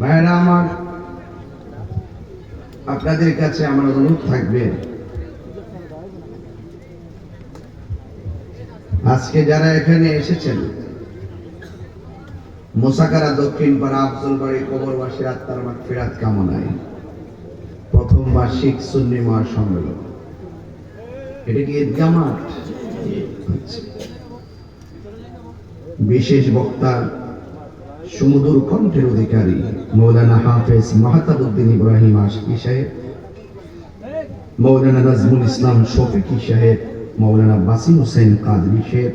ভাইরা আমার আপনাদের কাছে আমার অনুরোধ থাকবে, আজকে যারা এখানে এসেছেন, মোসাকারা দক্ষিণ পাড়া আফজল বাড়ি কবরবাসীর আত্মার ফেরাত কামনায় প্রথম বার্ষিক সুন্নি মহাসম্মেলন। এটা আচ্ছা। বিশেষ বক্তা সুমধুর কণ্ঠের অধিকারী মৌলানা হাফেজ মাহতাবুদ্দিন ইব্রাহিম আশকি সাহেব, মৌলানা নাজমুল ইসলাম শফিকি সাহেব, মৌলানা বাসিম হোসেন কাদরি শেখ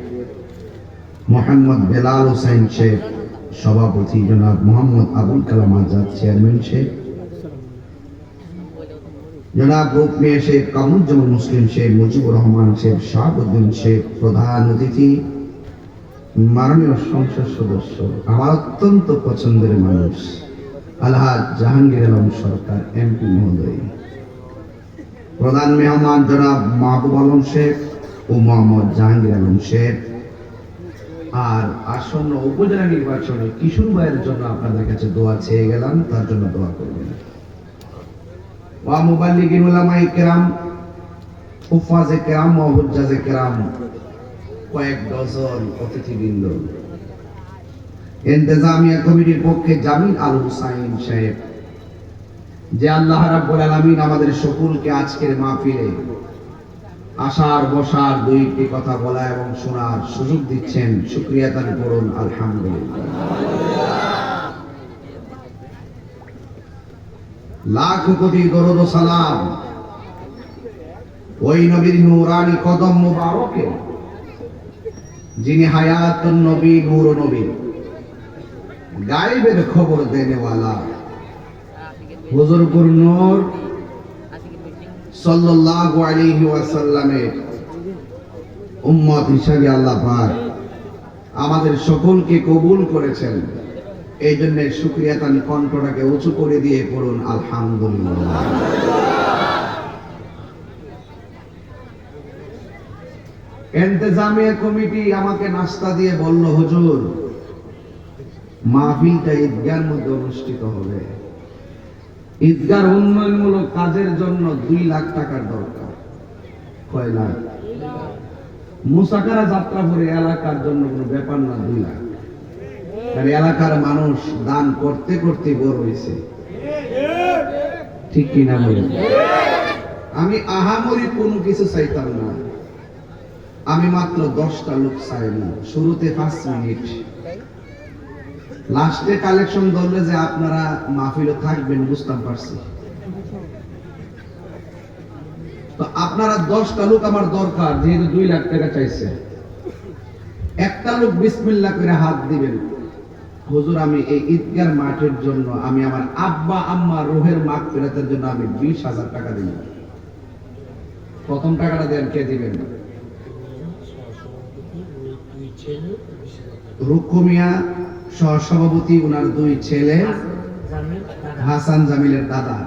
মোহাম্মদ বেলাল হোসেন শেখ সভাপতি জনাব মোহাম্মদ আবুল কালাম আজাদ চেয়ারম্যান শেখ জনাব রূপ মিয়া শেখ কামরুজ্জামান মুসলিম শেখ মুজিবুর রহমান শেখ শাহাবুদ্দিন শেখ প্রধান অতিথি মাননীয় সংসদ সদস্য আমার অত্যন্ত পছন্দের মানুষ, আলহাজ জাহাঙ্গীর আলম সরকার, এমপি মহোদয়। প্রধান মেহমান জনাব মাহবুব আলম শেখ ও মোহাম্মদ জাহাঙ্গীর আলম শেখ। আর আসন্ন উপজেলা নির্বাচনে কিশোর ভাইয়ের জন্য আপনাদের কাছে দোয়া চেয়ে গেলাম, তার জন্য দোয়া করবেন। কয়েক ডজন অতিথিবৃন্দ। ইন্তেজামিয়া কমিটির পক্ষে আল হুসাইন সাহেব। যে আল্লাহ রাব্বুল আলামিন আমাদের সকলকে আজকের মাহফিলে আসার বসার দুইটি কথা বলা এবং শোনার সুযোগ দিচ্ছেন। শুক্রিয়া তার করুন, আলহামদুলিল্লাহ। লাখ কোটি দরদ সালাম। ওই নবীর নূরানি কদম মুবারকে, যিনি হায়াতুন নবী, নূর নবী। গায়েবের খবর দেনেওয়ালা। হুজুরপুর নূর সাল্লাল্লাহু আলাইহি ওয়াসাল্লামের উম্মত হিসাবে আল্লাহ পাক আমাদের সকলকে কবুল করেছেন। এই জন্য শুক্রিয়া তান কণ্ঠটাকে উঁচু করে দিয়ে পড়ুন, আলহামদুলিল্লাহ। এন্তেজামিয়া কমিটি আমাকে নাস্তা দিয়ে বলল, হুজুর, মাহফিলটা ঈদগার মধ্যে অনুষ্ঠিত হবে। ঈদগার উন্নয়নমূলক কাজের জন্য দুই লাখ টাকার দরকার। কয় লাখ? মুসাকারা যাত্রা করে এলাকার জন্য কোনো ব্যাপার না, দুই লাখ। আর এলাকার মানুষ দান করতে করতে বড় হয়েছে। ঠিক কিনা বলি? আমি আহামরি কোনো কিছু চাইতাম না। আমি মাত্র দশটা লোক চাইব শুরুতে পাঁচ মিনিট। লাস্টে কালেকশন ধরলে যে আপনারা মাহফিলে থাকবেন, বুঝতাম পারছি। তো আপনারা দশটা লোক আমার দরকার, যেহেতু দুই লাখ টাকা চাইছে। একটা লোক বিসমিল্লা করে হাত দিবেন। হুজুর, আমি এই ঈদগার মাঠের জন্য আমি আমার আব্বা, আম্মা রোহের মাঠ ফেরাতের জন্য আমি বিশ হাজার টাকা দিব প্রথম টাকাটা দেন, কে দিবেন? রুক্কু মিয়া সহসভাপতি ওনার দুই ছেলে, হাসান জামিলের দাদা।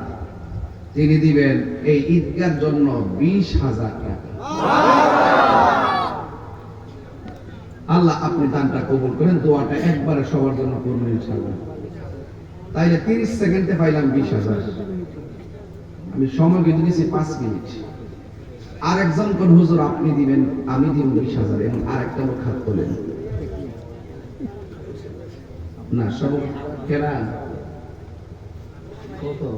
তিনি দিবেন এই ঈদগার জন্য বিশ হাজার টাকা। আল্লাহ আপনি দানটা কবুল করেন, দোয়াটা একবারে সবার জন্য করবেন ইনশাআল্লাহ। তাইলে তিরিশ সেকেন্ডে পাইলাম বিশ হাজার। আমি সময় কিন্তু দিয়েছি পাঁচ মিনিট। আর একজন কোন, হুজুর, আপনি দিবেন, আমি দিব বিশ হাজার। এবং আর একটা লোক হাত তোলেন। না, সব কেনা। কত।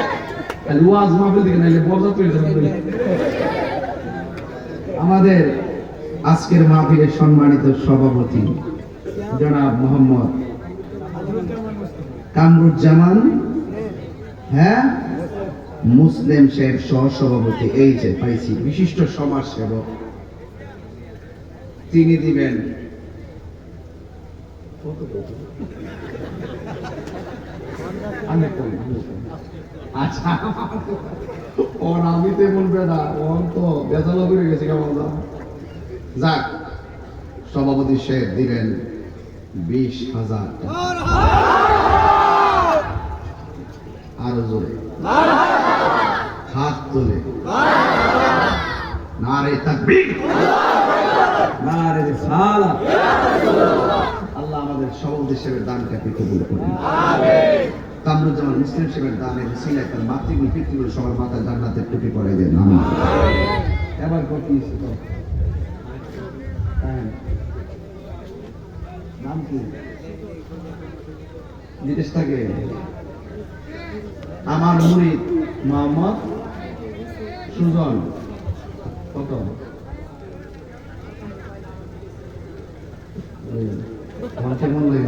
আমাদের আজকের মাহফিলের সম্মানিত সভাপতি জনাব মোহাম্মদ কামরুজ্জামান হ্যাঁ? মুসলিম শেখ সহসভাপতি এই যে পাইছি বিশিষ্ট সমাজ সেবক তিনি দিবেন কই, আমি তো এমন ও তো বেজালো করে গেছে কেমন যাক সভাপতি শেখ দিলেন বিশ হাজার। আরও জোরে। হাত তুলে। নারে তাকবীর। নারে রিসালাত। আল্লাহ আমাদের সভাপতি সেবের দানটাকে কবুল করুন। কামরুজ্জামান মুসলিম সেবের দানের সিলাই তার মাতৃগুলো পিতৃগুলো সবার মাথায় জান্নাতের টুপি পরে দেন। আমি এবার তো? হ্যাঁ। নাম কি? জিজ্ঞেস থাকে। আমার মুরিদ মোহাম্মদ সুজন। কত? আমার কেমন লাগে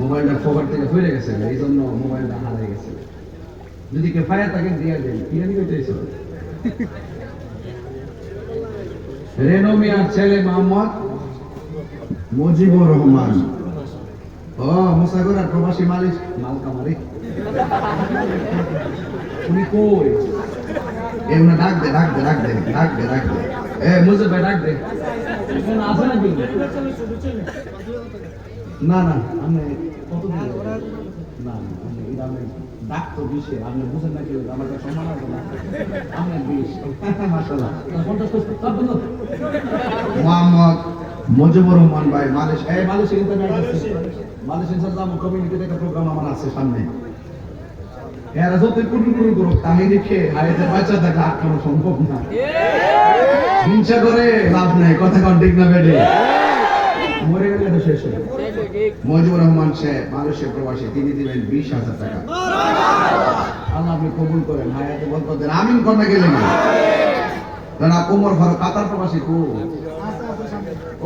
মোবাইলটা খবর থেকে ভুলে গেছে এই জন্য মোবাইলটা হারিয়ে গেছে যদি কেউ পায়া থাকেন দিয়ে দিন কি জানি কইতেছ রেনো মিয়ার ছেলে মোহাম্মদ মুজিবুর রহমান ও মুসাগর আর প্রবাসী মালিক মালকামারি উনি কই এমনি ডাক দে ডাক দে ডাক দে ডাক দে ডাক দে এ মুজে ভাই ডাক দে আছে না না আমি কত দিন না আমি ইরামে ডাক তো আপনি বুঝেন নাকি আমার কাছে সম্মান আছে না। আমি বিশ। বন্ধ মোহাম্মদ মুজিবুর রহমান ভাই মালিশ এই মালয়েশিয়া আছে। মালয়েশিয়ান সালাম কমিউনিটিতে একটা প্রোগ্রাম আমার আছে সামনে। এরা যত কুটু কুটু করো কাহিনী খেয়ে হাইতে বাচ্চা থাকলে আটকানো সম্ভব না। হিংসা করে লাভ নাই কথা কন ঠিক না বেডে। মরে গেলে তো শেষ হয়ে মজিবুর রহমান সাহেব মালয়েশিয়া প্রবাসী তিনি দিবেন বিশ হাজার টাকা। আল্লাহ আপনি কবুল করেন হায়াতে বল করেন আমিন কন্যা গেলেন না কোমর কাতার প্রবাসী কো?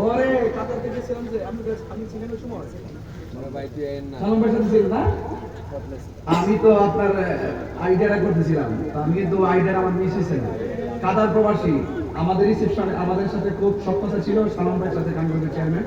ওরে কাতার থেকে যে আমি সময়। তো আপনার আইডিয়াটা করতেছিলাম আমি কিন্তু আইডিয়া আমার হয়েছে না। কাতার প্রবাসী আমাদের রিসেপশনে আমাদের সাথে খুব সক্ষতা ছিল। সালাম ভাইয়ের সাথে কামরুলের চেয়ারম্যান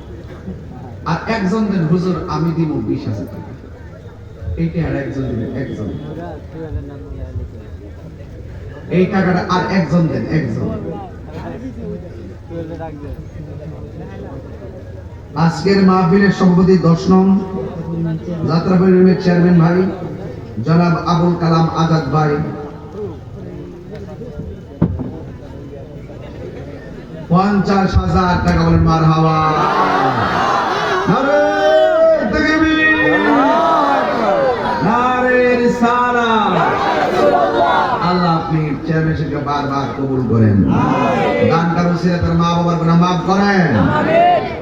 আর একজন দেন হুজুর, আমি দিব বিশ হাজার টাকা। এইটা আর একজন দিবেন একজন। এই টাকাটা আর একজন দেন, একজন। আজকের মাহফিলের সভাপতি দশ নং যাত্রা পরিবারের চেয়ারম্যান ভাই, জনাব আবুল কালাম আজাদ ভাই। পঞ্চাশ হাজার টাকা বলেন মার হাওয়া আপনি চেয়ারম্যানশিপকে বারবার কবুল করেন। দান কারণ ছিল তার মা বাবার গুনাহ মাফ করেন।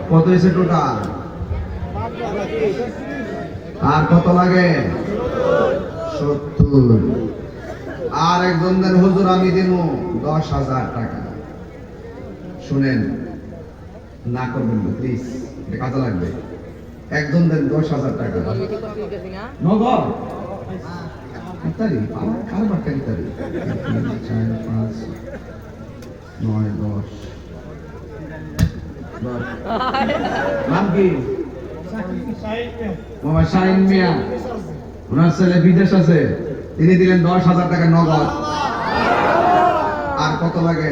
কত হয়েছে টোটাল আর কত লাগে? সত্তর। আর একজন দেন হুজুর আমি দিব দশ হাজার টাকা। শুনেন না করবেন না প্লিজ এটা কাজে লাগবে। একজন দেন দশ হাজার টাকা। নগদ? ইত্যাদি আমার ইত্যাদি তিন চার পাঁচ নয় দশ দশ। নাম কি মামা শাহিন মিয়া ওনার ছেলে বিদেশ আছে। তিনি দিলেন দশ হাজার টাকা নগদ। আর কত লাগে?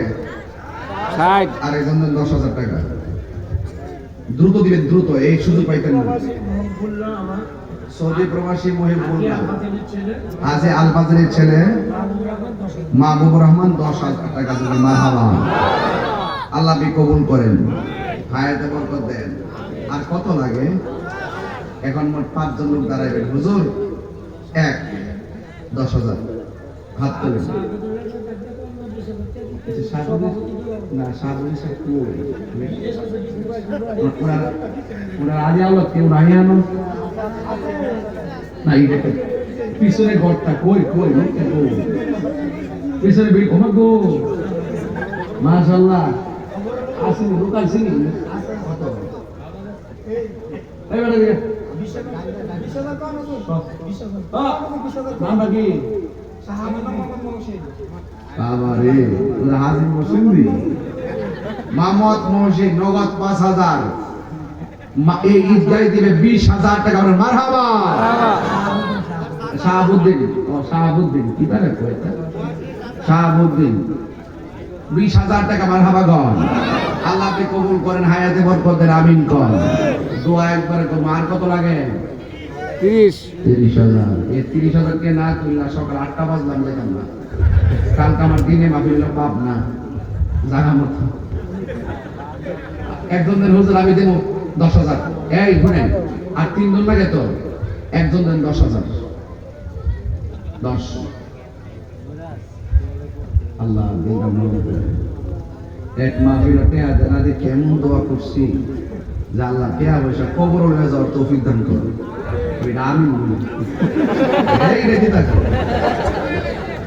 আর একজন দশ হাজার টাকা। দ্রুত দিবেন দ্রুত। এই সুযোগ পাইতেন না। সৌদি প্রবাসী মহিবুল্লাহ আছে আলফাজের ছেলে। মাহবুবুর রহমান দশ হাজার টাকা দিলেন মারহাবা। আল্লাহ কবুল করেন। হায়াতে বরকত দেন। আর কত লাগে? এখন মোট পাঁচজন লোক দাঁড়াইবেন। হুজুর এক দশ হাজার। হাত তোলেন। আচ্ছা, সাগরের- না আলো কেউ নাই আনো। না এই দেখেন পিছনে ঘরটা কই কই পিছনে বেরি ওমা গো। মাশাআল্লাহ। আসেনি লোক আসেনি এই বেটা দিয়ে। নামটা কি? বাবা রে ওরা হাজির মসিন্দি মামত মহসিন নগদ পাঁচ হাজার। এই ঈদগাহি দিবে বিশ হাজার টাকা আমরা মারহাবা। শাহাবুদ্দিন ও শাহাবুদ্দিন কি তারে কয়টা শাহাবুদ্দিন বিশ হাজার টাকা গন আল্লাহ আপনি কবুল করেন হায়াতে বরকত দেন আমিন কর দোয়া একবারে মার কত লাগে? তিরিশ। তিরিশ হাজার। এই তিরিশ হাজার কে না তুললা সকাল আটটা বাজলাম দেখেন না। কালকে আমার দিনে মাফিল পাপ না, জাগা মতো। একজনের হুজুর, আমি দেবো দশ হাজার। এই শুনেন, আর তিনজন লাগে তো, একজন দেন দশ হাজার। দশ। আল্লাহ এক মাহফিল টেয়া দেনা দিয়ে কেমন দোয়া করছি। যে আল্লাহ টেয়া পয়সা কবর হয়ে যাওয়ার তৌফিক দান করো। আমি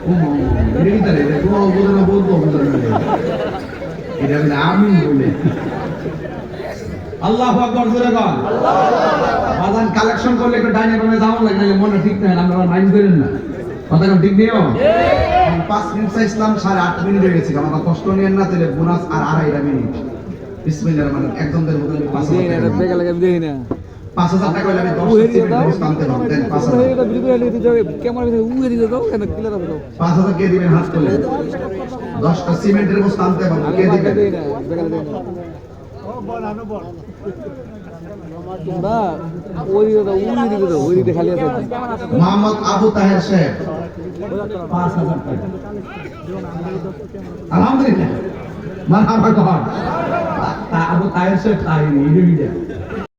ও মা, এটা কি তারে? এটা বলে না বলব বলে না। এটা বলে আমি বলে আল্লাহ আকবর জোরে কর বাজান কালেকশন করলে একটু ডাইনে বামে যাওয়ার লাগে নাহলে মনে ঠিক না আমরা মাইন্ড করেন না কথা ঠিক নিও পাঁচ মিনিট চাইছিলাম সাড়ে আট মিনিট হয়ে গেছে আমার কষ্ট নিয়েন না তাহলে বোনাস আর আড়াইটা মিনিট বিসমিল্লাহ মানে পাঁচ হাজার টাকা হলে আমি দশ আনতে পারব দেন পাঁচ হাজার। ক্যামেরা দিতে দাও কেন দাও পাঁচ হাজার কে দিবেন হাত তুলে? দশটা সিমেন্টের বস্তা আনতে পারব কে দিবেন? মোহাম্মদ আবু তাহের পাঁচ হাজার টাকা। আলহামদুলিল্লাহ আবু তাহের